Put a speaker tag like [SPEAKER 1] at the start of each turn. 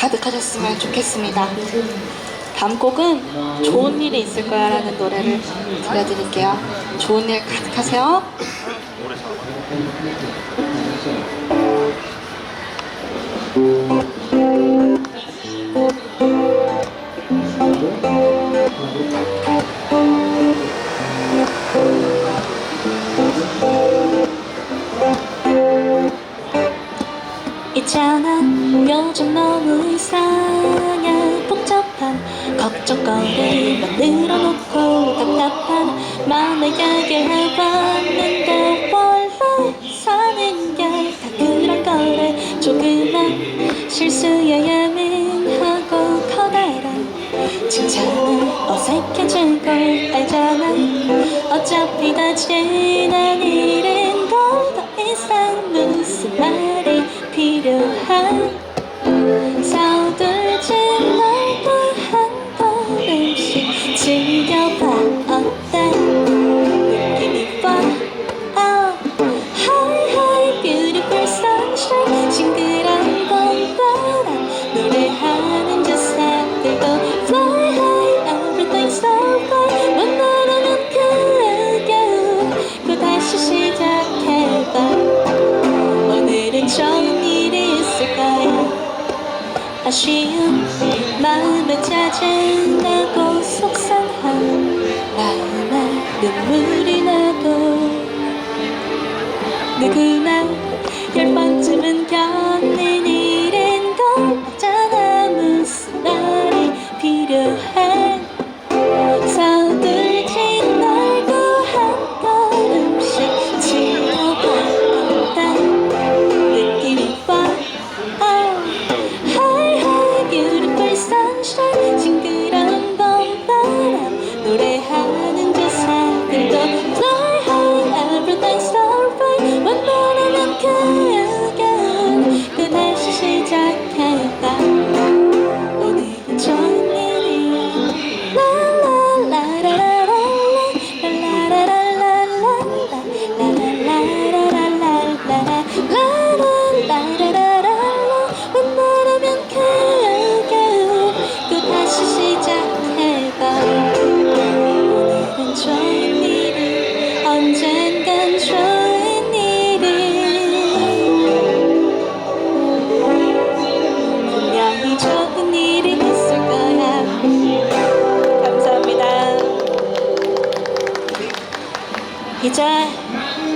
[SPEAKER 1] 가득하셨으면 좋겠습니다. 다음 곡은 좋은 일이 있을 거야 라는 노래를 들려드릴게요. 좋은 일 가득하세요. 있잖아. 요즘 너무 이상해. 복잡한 걱정거리만 늘어놓고 답답한 마음의 얘기를 해봤는데 원래 사는 게 다 그런 거래. 조그만 실수에 예민하고 커다란 칭찬은 어색해질 걸 알잖아. 어차피 다 지난 아쉬운 마음에 짜증나고 속상한 마음에 눈물이 나도. 누구 이제